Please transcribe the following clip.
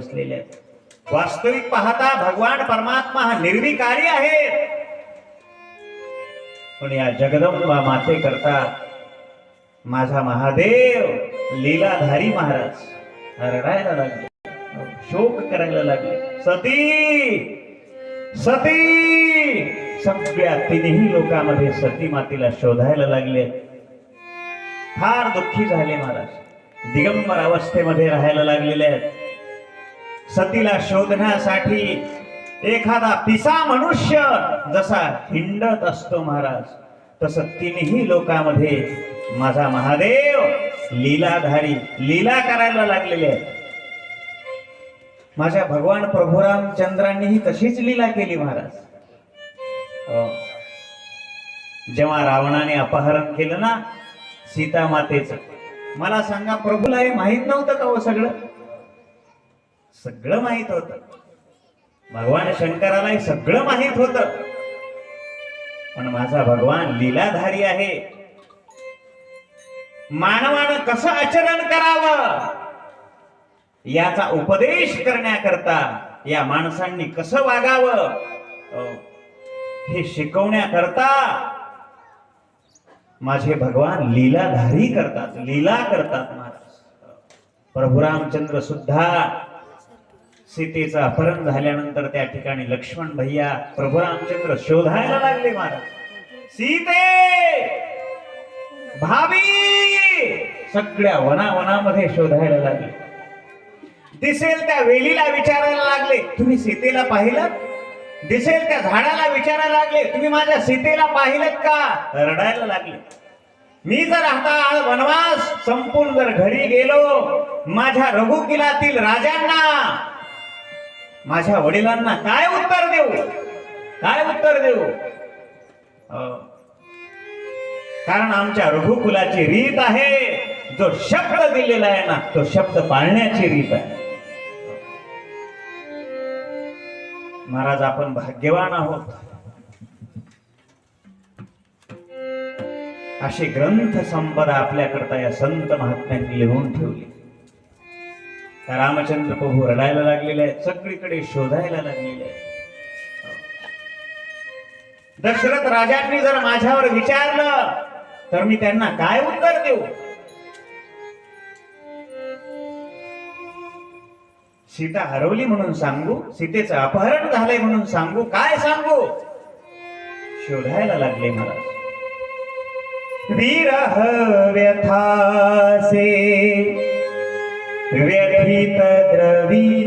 बसलेले आहेत. वास्तविक पाहता भगवान परमात्मा हा निर्विकारी आहे. पण या जगदंबा माते करता माझा महादेव लीलाधारी महाराज रडायला लागले. शोक करायला लागले. सती! सती! सगळ्या तिन्ही लोकांमध्ये सती मातेला शोधायला लागले. फार दुःखी झाले महाराज. दिगंबर अवस्थेमध्ये राहायला लागलेले आहेत. सतीला शोधण्यासाठी एखादा पिसा मनुष्य जसा हिंडत असतो महाराज तसं तिन्ही लोकांमध्ये माझा महादेव लीलाधारी लीला करायला लागलेले आहेत माझ्या भगवान प्रभुराम चंद्रांनीही तशीच लीला केली महाराज. जेव्हा रावणाने अपहरण केलं ना सीता मातेचं मला सांगा प्रभूला हे माहीत नव्हतं का हो सगळं? सगळं माहीत होत. भगवान शंकरालाही सगळं माहीत होत. पण माझा भगवान लीलाधारी आहे. मानवानं कसं आचरण करावं? याचा उपदेश करण्याकरता या माणसांनी कसं वागावं? हे शिकवण्याकरता माझे भगवान लीलाधारी करतात लीला करतात महाराज. प्रभू रामचंद्र सुद्धा सीतेचं अपहरण झाल्यानंतर त्या ठिकाणी लक्ष्मण भैया प्रभू रामचंद्र शोधायला लागले महाराज. सीते! भावी सगळ्या वनावनामध्ये शोधायला लागले. दिसेल त्या वेलीला विचारायला लागले तुम्ही सीतेला पाहिलं दिसेल त्या झाडाला विचारायला लागले तुम्ही माझ्या सीतेला पाहिलं का? रडायला लागले. मी जर आता वनवास संपून जर घरी गेलो माझ्या रघुकिलातील राजांना माझ्या वडिलांना काय उत्तर देऊ? काय उत्तर देऊ? कारण आमच्या रघुकुलाची रीत आहे जो शब्द दिलेला आहे ना तो शब्द पाळण्याची रीत आहे. महाराज आपण भाग्यवान आहोत. अशी ग्रंथ संपदा आपल्याकरता या संत महात्म्यांनी लिहून ठेवली. रामचंद्र प्रभू रडायला लागलेले आहेत सगळीकडे शोधायला लागलेले आहेत. दशरथ राजांनी जर माझ्यावर विचारलं तर मी त्यांना काय उत्तर देऊ? सीता हरवली म्हणून सांगू सीतेचं अपहरण झालंय म्हणून सांगू काय सांगू? शोधायला लागले महाराज. विरह व्यथासे વ્યથિત દ્રવી